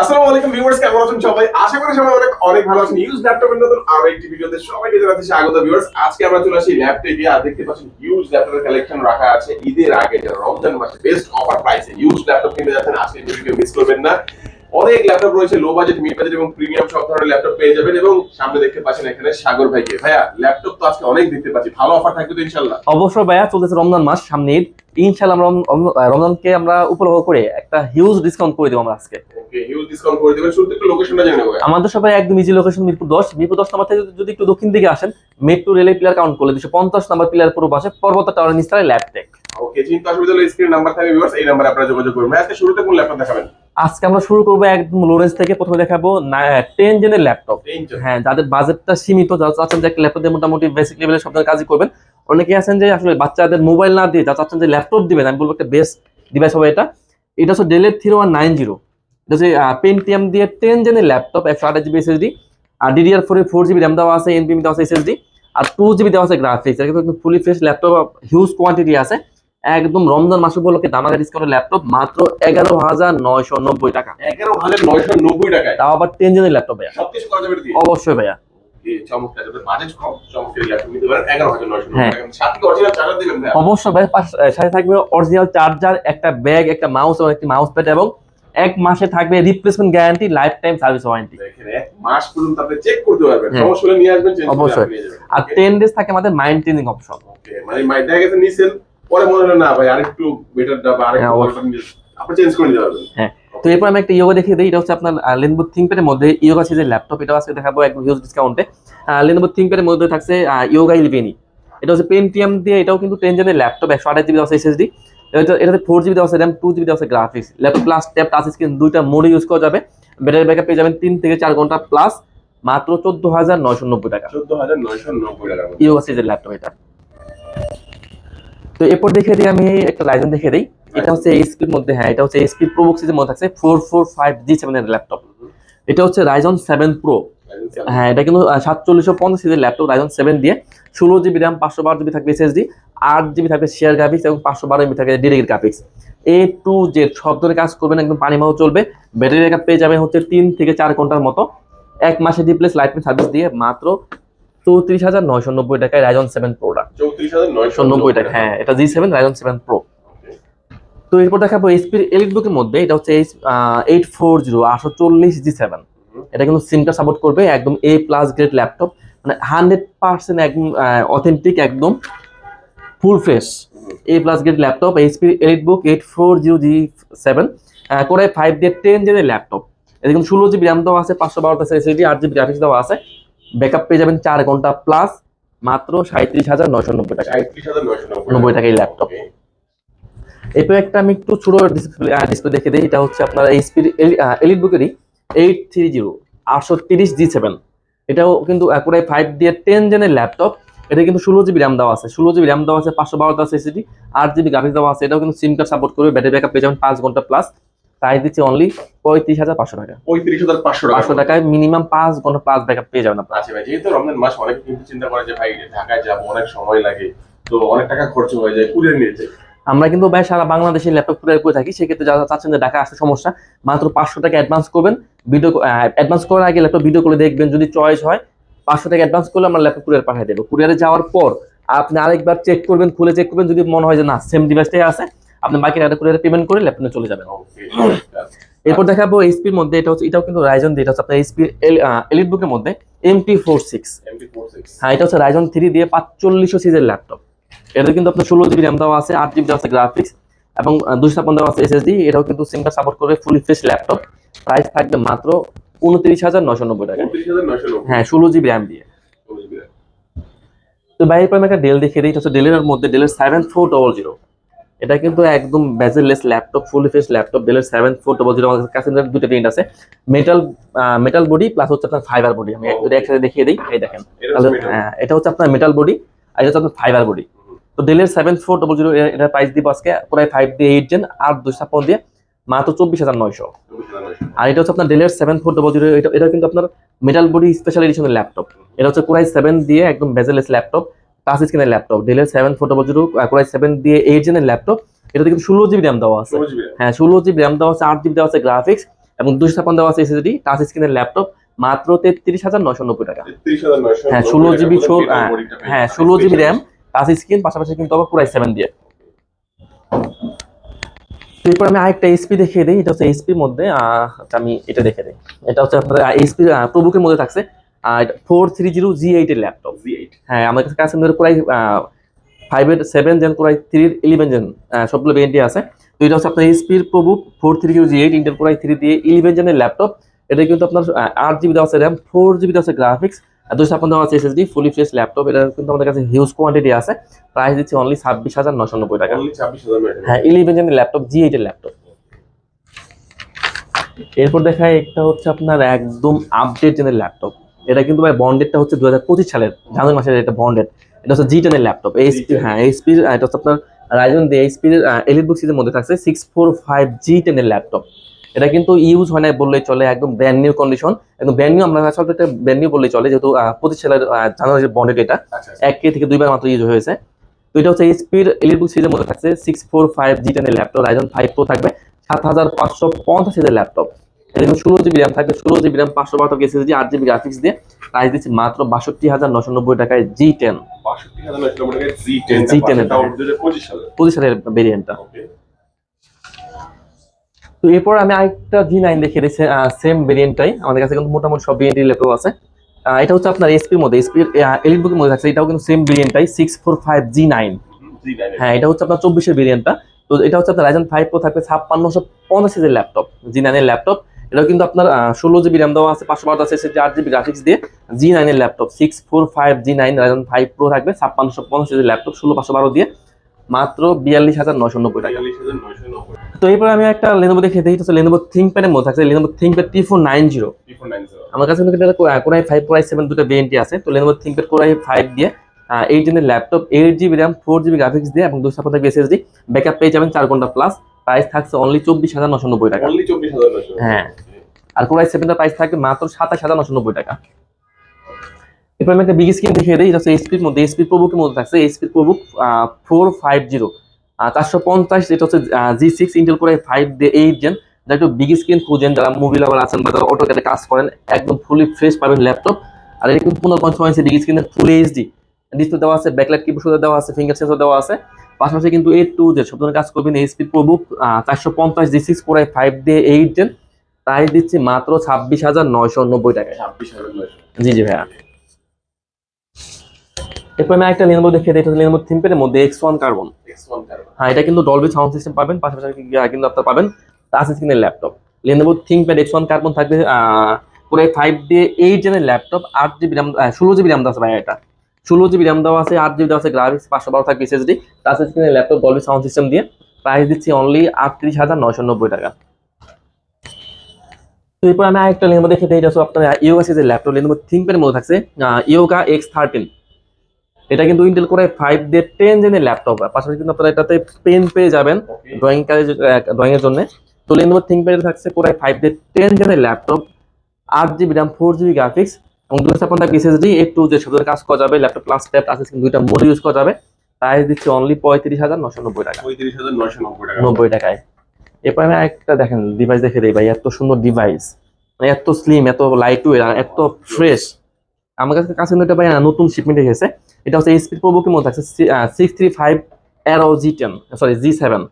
আসসালামু আলাইকুম ভিউয়ার্স সবাই? আশা অনেক অনেক ভালো আছেন। ইউজ ল্যাপটপের নতুন আরও একটি ভিডিওতে সবাইকে জানাচ্ছি স্বাগত আজকে আমরা চলে আসি ল্যাপটপে দেখতে পাচ্ছেন ইউজ ল্যাপটপের কালেকশন রাখা আছে। ঈদের আগে রমজান মাসে বেস্ট অফার প্রাইসে ইউজ ল্যাপটপ যাচ্ছেন। আজকে ভিডিও মিস না। অনেক ল্যাপটপ রয়েছে লো বাজেট মিড বাজেট এবং প্রিমিয়াম সব ধরনের ল্যাপটপ পেয়ে যাবেন এবং সামনে দেখতে পাচ্ছেন এখানে সাগর ভাইকে। ভাইয়া ল্যাপটপ তো আজকে অনেক দেখতে পাচ্ছি ভালো অফার থাকবে তো ইনশাল্লাহ অবশ্যই ভাইয়া চলতেছে রমজান মাস সামনে ঈদ। ইনশাল্লাহ রমজানকে আমরা উপলক্ষ করে একটা হিউজ ডিসকাউন্ট করে দেবো আমরা আজকে। আমাদের সবাই একদম ইজি লোকেশন মিরপুর দশ। মিরপুর দশ নাম্বার থেকে যদি একটু দক্ষিণ দিকে আসেন মেট্রো রেলের পিলার কাউন্ট করলে দুশো পঞ্চাশ নাম্বার পিলার পুরো পাশে পর্বত টাওয়ার নিস্তারে ল্যাপটেক ওকে চিন্তা অসুবিধা হলে স্ক্রিন নাম্বার থাকবে ভিউয়ার্স এই নাম্বারে আপনারা যোগাযোগ করবেন। আজকে শুরুতে কোন ল্যাপটপ দেখাবেন? আজকে আমরা শুরু করব একদম লোরেন্স থেকে প্রথমে দেখাবো টেন জেনের ল্যাপটপ হ্যাঁ যাদের বাজেটটা সীমিত যারা চাচ্ছেন যে ল্যাপটপ দিয়ে মোটামুটি বেসিক লেভেলের সব কাজই করবেন অনেকে আছেন যে আসলে বাচ্চাদের মোবাইল না দিয়ে যারা চাচ্ছেন যে ল্যাপটপ দিবেন আমি বলব একটা বেস্ট ডিভাইস হবে এটা। এটা হচ্ছে ডেলের থ্রি ওয়ান নাইন জিরো এটা হচ্ছে পেন্টিএম দিয়ে টেন জেনের ল্যাপটপ একশো আঠাশ জিবি এসএসডি আর DDR four four GB RAM দেওয়া আছে এনপিএম দেওয়া আছে এসএসডি আর টু জিবি দেওয়া আছে গ্রাফিক্স এটা কিন্তু fully fresh laptop huge quantity আছে। একদম রমজান মাস উপলক্ষে দামাকা ডিসকাউন্টের ল্যাপটপ মাত্র এগারো হাজার নয়শো নব্বই টাকা। এগারো হাজার নয়শো নব্বই টাকায়? তাও আবার টেন জেনের ল্যাপটপ ভাইয়া। সবকিছু করা যাবে অবশ্যই ভাইয়া। হ্যাঁ। টাকা। অবশ্যই ভাই সাথে থাকবে অরিজিনাল চার্জার একটা ব্যাগ একটা মাউস এবং একটি মাউস প্যাড এবং এক মাসে থাকবে replacement guarantee lifetime service warranty এক মাস পর্যন্ত আপনি চেক করতে পারবেন। সমস্যা হলে নিয়ে আসবেন অবশ্যই। আর? টেন ডেজ থাকে আমাদের মাইন্টেনিং অপশন ওকে, মানে নিছেন। পরে মনে হলো না ভাই আরেকটু বা আরেকটু হ্যাঁ, আপনি চেঞ্জ করে নিতে পারবেন। হ্যাঁ তো এরপর আমি একটা ইয়োগা দেখিয়ে দিই এটা হচ্ছে আপনার লেনবো থিঙ্কপ্যাডের মধ্যে ইয়োগা সিরিজের ল্যাপটপ এটা আজকে দেখাবো একদম হিউজ ডিসকাউন্টে লেনবো থিঙ্কপ্যাডের মধ্যে থাকছে ইয়োগা ইলেভেনই এটা হচ্ছে পেন্টিএম দিয়ে এটাও কিন্তু টেন জেনের ল্যাপটপ একশো আঠাশ জিবি দেওয়া আছে এসএসডি এটা এটাতে ফোর জিবি দেওয়া আছে র্যাম টু জিবি দেওয়া আছে graphics laptop plus tab touch screen দুইটা মোডে ইউজ করা যাবে। ব্যাটারি ব্যাকআপ পেয়ে যাবেন তিন থেকে চার ঘণ্টা প্লাস মাত্র চোদ্দ হাজার নয়শো নব্বই টাকা। চোদ্দ হাজার নয়শো নব্বই মধ্যে। ইয়োগা সিরিজের ল্যাপটপ এটা। তো এরপর দেখিয়ে দিই আমি একটা লাইসেন্স দেখিয়ে দিই। এটা হচ্ছে এইচপির মধ্যে হ্যাঁ এটা হচ্ছে এইচপি প্রো বক্সের মধ্যে থাকছে ফোর ফোর ফাইভ জি সেভেনের ল্যাপটপ এটা হচ্ছে রাইজন সেভেন প্রো হ্যাঁ এটা কিন্তু সাতচল্লিশশো পঞ্চাশ সিজের ল্যাপটপ রাইজন সেভেন দিয়ে। ষোলো জিবি র্যাম পাঁচশো বারো জিবি থাকবে এসএসডি আট জিবি থাকবে শেয়ার গ্রাফিক্স এবং পাঁচশো বারো জিবি থাকবে direct graphics A to Z সব ধরনের কাজ করবেন, একদম পানি মাও চলবে। ব্যাটারি ব্যাকআপ পেয়ে যাবেন হচ্ছে তিন থেকে চার ঘণ্টার মতো। এক মাসে রিপ্লেস লাইফ সার্ভিস দিয়ে মাত্র চৌত্রিশ হাজার নয়শো নব্বই টাকায় রাইজন সেভেন প্রোটা চৌত্রিশ হাজার নয়শো নব্বই টাকা হ্যাঁ এটা G seven Ryzen seven pro তো এরপর দেখাবো এইচপির এলিট বুকের মধ্যে এটা হচ্ছে এইট ফোর জিরো আটশো চল্লিশ জি সেভেন এটা কিন্তু সিমটা সাপোর্ট করবে একদম এ প্লাস গ্রেড ল্যাপটপ মানে হান্ড্রেড পার্সেন্ট একদম অথেন্টিক একদম full fresh A plus grade laptop HP EliteBook eight four zero G seven core five day ten জেনের ল্যাপটপ এটা কিন্তু ষোলো জিবি র্যাম দেওয়া আছে পাঁচশো বারোটা এসএসডি আট জিবি গ্রাফিক্স দেওয়া আছে। ব্যাকআপ পেয়ে যাবেন চার ঘণ্টা প্লাস মাত্র সাঁত্রিশ হাজার নয়শো নব্বই টাকা। নব্বই টাকা। এই ল্যাপটপ এরপর একটা আমি একটু ছোট ডিসপ্লে ডিসপ্লে দেখে দিই এটা হচ্ছে আপনার এইচপির এলিট বুকেরই এইট থ্রি জিরো আটশো তিরিশ জি সেভেন এটাও কিন্তু পুরাই ফাইভ দিয়ে টেন জেনের ল্যাপটপ এটা কিন্তু ষোলো জিবি র্যাম দেওয়া আছে। ষোলো জিবি র্যাম দেওয়া আছে পাঁচশো বারো আছে এসিডি আট জিবি গ্রাফিক্স দেওয়া আছে। এটাও কিন্তু সিম কার্ড সাপোর্ট করবে ব্যাটারি ব্যাকআপ পেয়ে যাবেন পাঁচ ঘণ্টা প্লাস প্রাইস দিচ্ছে অনলি পঁয়ত্রিশ হাজার পাঁচশো টাকা। পঁয়ত্রিশ হাজার পাঁচশো পাঁচশো টাকায় মিনিমাম পাঁচ ঘণ্টা প্লাস ব্যাকআপ পেয়ে যাবেন আপনার। আচ্ছা ভাই যেহেতু রমজান মাস অনেকে কিন্তু চিন্তা করে যে ভাই ঢাকায় যাব অনেক সময় লাগে তো অনেক টাকা খরচ হয়ে যায় কুরিয়ার নিয়ে যায় আমরা কিন্তু ভাই সারা বাংলাদেশে ল্যাপটপ কুরিয়ার করে থাকি সেক্ষেত্রে যারা চাচ্ছেন যে ঢাকা আসতে সমস্যা মাত্র পাঁচশো টাকা অ্যাডভান্স করবেন। ভিডিও অ্যাডভান্স করার আগে ল্যাপটপ ভিডিও করে দেখবেন যদি চয়েস হয় পাঁচশো টাকা অ্যাডভান্স করলে আমরা ল্যাপটপ কুরিয়ার পাঠিয়ে দেবো। কুরিয়ারে যাওয়ার পর আপনি আরেকবার চেক করবেন খুলে চেক করবেন যদি মনে হয় যে না সেম ডিভাইসটাই আছে আপনি বাকি টাকা কুরিয়ারে পেমেন্ট করে ল্যাপটপে চলে যাবেন। এরপর দেখাবো এইচপির মধ্যে এটা হচ্ছে এটাও কিন্তু রাইজন দিয়ে এটা হচ্ছে আপনার এইচপি এলিট বুকের মধ্যে এমটি ফোর সিক্স হ্যাঁ এটা হচ্ছে রাইজন থ্রি দিয়ে পাঁচচল্লিশশো সিজের ল্যাপটপ এটা কিন্তু আপনার ষোলো জিবি র্যাম দেওয়া আছে আট জিবি দেওয়া আছে গ্রাফিক্স এবং দুশো দেওয়া আছে এসএসডি এটাও কিন্তু সিমটা সাপোর্ট করবে ফুলি ফ্রেশ ল্যাপটপ প্রাইস থাকবে মাত্র উনত্রিশ হাজার নশো নব্বই টাকা। হ্যাঁ ষোলো জিবি র্যাম দিয়ে। তো বাইরের পর একটা ডেল দেখিয়ে দিই এটা হচ্ছে ডেলের মধ্যে ডেলের সেভেন ফোর ডবল জিরো এটা কিন্তু একদম bezelless laptop fully fresh laptop ডেলের সেভেন ফোর ডবল জিরো আমাদের কাছে দুটো প্রিন্ট আছে। মেটাল মেটাল বডি প্লাস হচ্ছে আপনার ফাইবার বডি আমি একসাথে দেখিয়ে দিই। এই দেখেন। এটা তাহলে হচ্ছে এটা হচ্ছে আপনার মেটাল বডি আর এটা হচ্ছে আপনার ফাইবার বডি তো ডেলের সেভেন ফোর ডবল জিরো এটা প্রাইস দিব আজকে প্রায় ফাইভ দিয়ে এইট জেন আর দুশো ছাপ্পান্ন দিয়ে মাত্র চব্বিশ হাজার নয়শো। আর এটা হচ্ছে আপনার ডেলের সেভেন ফোর ডবল জিরো এটা এটা কিন্তু আপনার মেটাল বডি স্পেশাল এডিশনের ল্যাপটপ এটা হচ্ছে কোরাই সেভেন দিয়ে একদম বেজেলেস ল্যাপটপ টাচ স্ক্রিনের ল্যাপটপ ডেলের seven four double zero core i seven দিয়ে এইট জেনের ল্যাপটপ এটাতে কিন্তু ষোলো জিবি র্যাম দেওয়া আছে। হ্যাঁ ষোলো জিবি র্যাম দেওয়া আছে আট জিবি দেওয়া আছে গ্রাফিক্স এবং দুশো ছাপ্পান্ন দেওয়া আছে এসএসডি টাচ স্ক্রিনের ল্যাপটপ মাত্র তেত্রিশ হাজার নয়শো নব্বই টাকা। হ্যাঁ ষোলো জিবি হ্যাঁ ষোলো জিবি র্যাম টাচ স্ক্রিন পাশাপাশি কিন্তু আবার পুরাই সেভেন দিয়ে। এরপর আমি আরেকটা এসপি দেখিয়ে দিই এটা হচ্ছে এসপির মধ্যে আচ্ছা, আমি এটা দেখে দিই। এটা হচ্ছে আপনার এসপি প্রবুকের মধ্যে থাকছে। ফোর থ্রি জিরো জি এইটের ল্যাপটপ হ্যাঁ আমার কাছে কাছে প্রায় ফাইভের সেভেন জেন প্রায় থ্রির ইলেভেন জেন সবগুলো ভেরিয়েন্টই আছে। তো এটা হচ্ছে আপনার এইচপির ProBook four three zero G eight Intel প্রায় থ্রি দিয়ে ইলেভেন জেনের ল্যাপটপ এটা কিন্তু আপনার আট জিবি দেওয়া আছে র্যাম ফোর জিবি দেওয়া আছে গ্রাফিক্স আর দুশো ছাপ্পান্ন আছে এসএসডি ফুলি ফ্রেশ ল্যাপটপ এটা কিন্তু আমাদের কাছে হিউজ কোয়ান্টিটি আছে। প্রাইস দিচ্ছে অনলি ছাব্বিশ হাজার নশো নব্বই টাকা। হ্যাঁ ইলেভেন জেনের ল্যাপটপ জি এইটের ল্যাপটপ এরপর দেখায় একটা হচ্ছে আপনার একদম আপডেট জেনের ল্যাপটপ এটা কিন্তু ভাই বন্ডেডটা হচ্ছে দু হাজার পঁচিশ সালের জানুয়ারি মাসের এটা বন্ডেড এটা হচ্ছে জি টেনের ল্যাপটপ এইচপি G10 হ্যাঁ এইচপির এটা হচ্ছে আপনার রাইজন দিয়ে এইচপির এলিট বুক সিরিজের মধ্যে থাকছে সিক্স ফোর ফাইভ জি টেনের ল্যাপটপ এটা কিন্তু ইউজ হয় না বললেই চলে একদম ব্র্যান্ড নিউ কন্ডিশন একদম ব্র্যান্ড নিউ আমরা আসলে এটা ব্র্যান্ড নিউ বললেই চলে যেহেতু পঁচিশ সালের জানুয়ারির বন্ডেড এটা আচ্ছা এক কে থেকে দুইবার মাত্র ইউজ হয়েছে। তো এটা হচ্ছে এইচপির এলিটবুক সিরিজের মধ্যে থাকছে সিক্স ফোর ফাইভ জি টেনের ল্যাপটপ রাইজন ফাইভ প্রো থাকবে সাত হাজার পাঁচশো পঞ্চাশ ল্যাপটপ ষোলো জিবি র্যাম থাকবে ষোলো জিবি র্যাম পাঁচশো বাহাত্তর এসএসডি আট জিবি গ্রাফিক্স দিয়ে প্রাইস দিচ্ছি মাত্র বাষট্টি হাজার নশো নব্বই টাকায় জি টেন জি টেন G10 এর তাও দু হাজার। পঁচিশ সালের ভেরিয়েন্টটা তো এরপর আমি আরেকটা জি নাইন দিচ্ছি সেম ভেরিয়েন্টটাই আমাদের কাছে কিন্তু মোটামুটি সব ল্যাপটপ আছে। এটা হচ্ছে আপনার এসপির মধ্যে এসপির এলিট বুকের মধ্যে থাকছে এটাও কিন্তু same ভেরিয়েন্টটাই six four five G nine হ্যাঁ এটা হচ্ছে আপনার চব্বিশের ভেরিয়েন্টটা তো এটা হচ্ছে আপনার রাইজন ফাইভ প্রো থাকবে ছাপ্পান্নশো পঞ্চাশ ল্যাপটপ জি নাইনের ল্যাপটপ এটাও কিন্তু আপনার ষোলো জিবি র্যাম দেওয়া আছে পাঁচশো বারো আছে সেটা আট জিবি গ্রাফিক্স দিয়ে জি নাইনের laptop six four five G nine Ryzen five pro থাকবে ছাপ্পান্নশো পঞ্চাশ ল্যাপটপ ষোলো পাঁচশো বারো দিয়ে মাত্র বিয়াল্লিশ হাজার নশো নব্বই টাকা। তো এরপর আমি একটা লেনোভো দেখে এটা হচ্ছে লেনোভো থিঙ্কপ্যাডের মধ্যে থাকছে Lenovo ThinkPad T four nine zero আমার কাছে কিন্তু এটা কোরাই ফাইভ কোরাই সেভেন দুটো ভেরিয়েন্টই আছে তো Lenovo ThinkPad core i five দিয়ে eight জেনের laptop eight GB RAM four GB graphics দিয়ে এবং দুশো থাকবে এসএসডি ব্যাকআপ পেয়ে যাবেন চার ঘণ্টা প্লাস প্রাইস থাকছে অনলি চব্বিশ হাজার নশো নব্বই টাকা। হ্যাঁ। আর কোরাই সেভেনটার প্রাইস থাকবে মাত্র সাতাশ হাজার নশো নব্বই টাকা। এরপর আমি একটা বিগ স্ক্রিন দেখিয়ে দিই, এটা হচ্ছে এইচপির মধ্যে এইচপি প্রবুকের মধ্যে থাকছে HP ProBook four five zero চারশো পঞ্চাশ যেটা হচ্ছে G six Intel core five eight gen যারা একটু বিগ স্ক্রিন খুঁজেন, যারা মুভি লাভার আছেন বা যারা অটোক্যাটে কাজ করেন, একদম ফুলি ফ্রেশ পাবেন ল্যাপটপ আর এটা কিন্তু পনেরো পঞ্চাশ ইঞ্চি বিগ স্ক্রিনের ফুল এইচডি ডিসপ্লে দেওয়া আছে ব্যাকলাইট কিবোর্ড দেওয়া আছে ফিঙ্গার সেন্সর দেওয়া আছে। পাশাপাশি কিন্তু এইট টু জেড সব ধরনের কাজ করবেন এইচপি প্রবুক চারশো পঞ্চাশ জি সিক্স করে ফাইভ দিয়ে এইট জেন প্রাইস দিচ্ছি মাত্র ছাব্বিশ হাজার নয়শো নব্বই টাকায় নয়শো। জি জি ভাইয়া। এরপর আমি একটা লেনোভো দেখে দিই এটা লেনোভো থিমপ্যাডের মধ্যে এক্স ওয়ান কার্বন হ্যাঁ এটা কিন্তু ডলবি সাউন্ড সিস্টেম পাবেন পাশাপাশি কিন্তু আপনার পাবেন টাচ স্ক্রিনের laptop Lenovo ThinkPad X one carbon থাকবে পুরো ফাইভ দিয়ে এইট জেনের ল্যাপটপ আট জিবি র্যাম ষোলো জিবি র্যাম দেওয়া আছে ভাই এটা। ষোলো জিবি র্যাম দেওয়া আছে আট জিবি দেওয়া আছে গ্রাফিক্স পাঁচশো বারো থাকবে এসএসডি টাচ স্ক্রিনের ল্যাপটপ ডলবি সাউন্ড সিস্টেম দিয়ে। প্রাইস দিচ্ছি অনলি আটত্রিশ হাজার নয়শো নব্বই টাকা। এরপর আমি আরেকটা লেনোভো দেখে দিই এটা হচ্ছে আপনার ইয়োগা সিরিজের ল্যাপটপ লেনোভো থিংপ্যাডের মধ্যে থাকছে ইয়োগা এক্স থার্টিন এটা কিন্তু ইন্টেল করে ফাইভ দিয়ে টেন জেনের ল্যাপটপ পাশাপাশি কিন্তু আপনারা এটাতে পেন পেয়ে যাবেন ড্রয়িং কাজে ড্রয়িং এর জন্য। তো লেনোভো থিংকপ্যাড থাকছে কোরাই ফাইভ দিয়ে টেন জেনের ল্যাপটপ আট GB RAM four GB graphics এবং দুশো ছাপ্পান্ন এসএসডি এইট টু যে সাথে কাজ করা যাবে ল্যাপটপ প্লাস ট্যাব আছে দুইটা মোড ইউজ করা যাবে। প্রাইস দিচ্ছে অনলি পঁয়ত্রিশ হাজার নশো নব্বই টাকা। পঁয়ত্রিশ হাজার নয়শো নব্বই টাকা। নব্বই টাকায়। এরপর একটা দেখেন ডিভাইস দেখে দিই ভাই, এত সুন্দর ডিভাইস মানে এত স্লিম এত লাইট আর এত ফ্রেশ আমার কাছে কাছে কিন্তু ভাই নতুন শিপমেন্ট এসেছে। এটা হচ্ছে স্পিড প্রবুকের মধ্যে আছে six three five aero G ten sorry G seven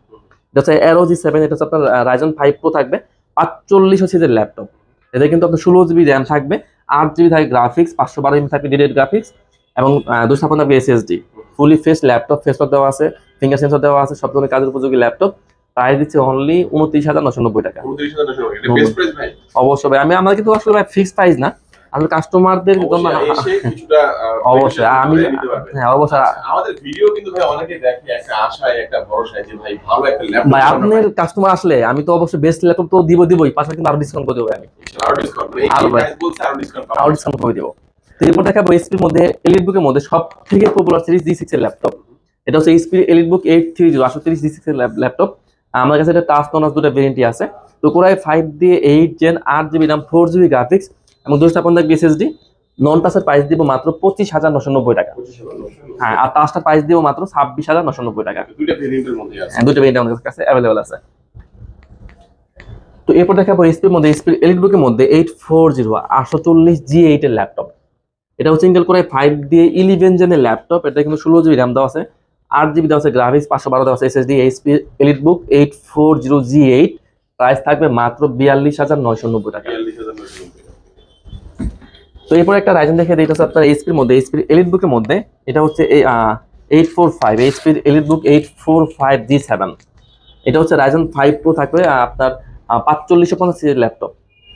এটা হচ্ছে অ্যারো জি সেভেন এটা হচ্ছে আপনার রাইজন ফাইভ প্রো থাকবে, পাঁচচল্লিশ হচ্ছে যে ল্যাপটপ এতে কিন্তু আপনার ষোলো জিবি র্যাম থাকবে, আট জিবি থাকবে গ্রাফিক্স পাঁচশো বারো জিবি থাকবে ডিডেড গ্রাফিক্স এবং দুশো থাকবে SSD fully face laptop face দেওয়া আছে ফিঙ্গার সেন্সর দেওয়া আছে, সব ধরনের কাজের উপযোগী ল্যাপটপ প্রাইস দিচ্ছে অনলি উনত্রিশ হাজার নশো নব্বই টাকা। অবশ্যই ভাই। আমি আমার কিন্তু আসলে ভাই ফিক্স প্রাইস না। আসলে কাস্টমারদের জন্য অবশ্যই। আমি। হ্যাঁ অবশ্যই। আচ্ছা, আমাদের ভিডিও কিন্তু ভাই অনেকে দেখে একটা আশায় একটা ভরসায় যে ভাই ভালো একটা ল্যাপটপ ভাই আপনার কাস্টমার আসলে আমি তো অবশ্যই বেস্ট ল্যাপটপ তো দিব দিবই। পাশাপাশি কিন্তু আরও ডিসকাউন্ট করে দেবো আমি। আরও ডিসকাউন্ট মানে আরও ভাই। আরও ডিসকাউন্ট আরও ডিসকাউন্ট করে দেবো। এরপর দেখাবো এসপির মধ্যে এলিট বুকের মধ্যে সব থেকে পপুলার সিরিজ জি সিক্স এর ল্যাপটপ এটা হচ্ছে HP EliteBook eight three zero আটশো জি সিক্স এর ল্যাপটপ আমার কাছে এটা টাচ ননাস দুটো ভেরিয়েন্টই আছে। তো কোরাই ফাইভ দিয়ে এইট জেন আট GB RAM four GB graphics এবং দুশো ছাপ্পান্ন থাকবে এসএসডি নন টাচের প্রাইস দিব মাত্র পঁচিশ হাজার নশো নব্বই টাকা। হ্যাঁ আর টাচটার প্রাইস দিব মাত্র ছাব্বিশ হাজার নশো নব্বই টাকা। দুইটা ভেরিয়েন্টের মধ্যে আছে। হ্যাঁ দুটো আমাদের কাছে অ্যাভেলেবল আছে। তো এরপর দেখাবো এসপির মধ্যে এসপির এলিট বুকের মধ্যে এইট ফোর জিরো আটশো চল্লিশ জি এইট এর ল্যাপটপ এটা হচ্ছে ইন্টেল করে ফাইভ দিয়ে ইলেভেন জেনের ল্যাপটপ এটা কিন্তু ষোলো জিবি র্যাম দেওয়া আছে। আট জিবি দেওয়া আছে গ্রাফিক্স পাঁচশো বারো দেওয়া আছে SSD HP EliteBook eight four zero G eight price থাকবে মাত্র বিয়াল্লিশ হাজার নয়শো নব্বই টাকা। তো এরপর একটা রাইজেন দেখে হচ্ছে আপনার এইচপির মধ্যে এইচপির এলিট বুকের মধ্যে, এটা হচ্ছে এই eight four five এইচপির EliteBook eight four five G seven এটা হচ্ছে রাইজেন ফাইভ প্রো থাকবে আপনার পাঁচচল্লিশশো পঞ্চাশ সিরির ল্যাপটপ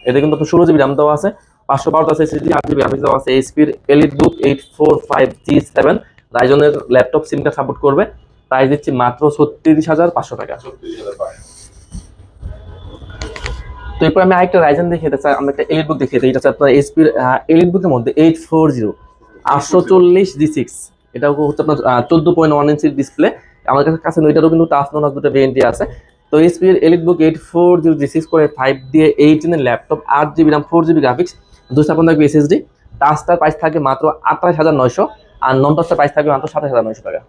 এটা কিন্তু আপনার ষোলো জিবি র্যাম দেওয়া আছে, পাঁচশো বারো আছে এসএসডি আট জিবি দেওয়া আছে এইচপির EliteBook eight four five G seven রাইজনের laptop সিমটা সাপোর্ট করবে। প্রাইস দিচ্ছি মাত্র ছত্রিশ হাজার পাঁচশো টাকা। তো এরপর আমি আরেকটা রাইজেন দেখিয়ে দিচ্ছি আমি একটা এলিট বুক দেখিয়ে এটা আপনার এইচপির এলিট বুকের মধ্যে এইট ফোর জিরো আটশো চল্লিশ জি সিক্স এটা হচ্ছে আপনার চোদ্দ পয়েন্ট ওয়ান ইঞ্চির ডিসপ্লে আমার কাছে কাছে ওইটারও কিন্তু টাচ নোনাস দুটো ভেরিয়েন্টই আছে। তো এইচপির EliteBook eight four zero G six core five দিয়ে এইট ইনের ল্যাপটপ আট GB RAM four GB graphics দুশো থাকবে এসএসডি টাচটার প্রাইস থাকে মাত্র আঠাশ হাজার নয়শো। আর নন টাচটার প্রাইস থাকবে মাত্র সাতাশ হাজার নয়শো টাকা।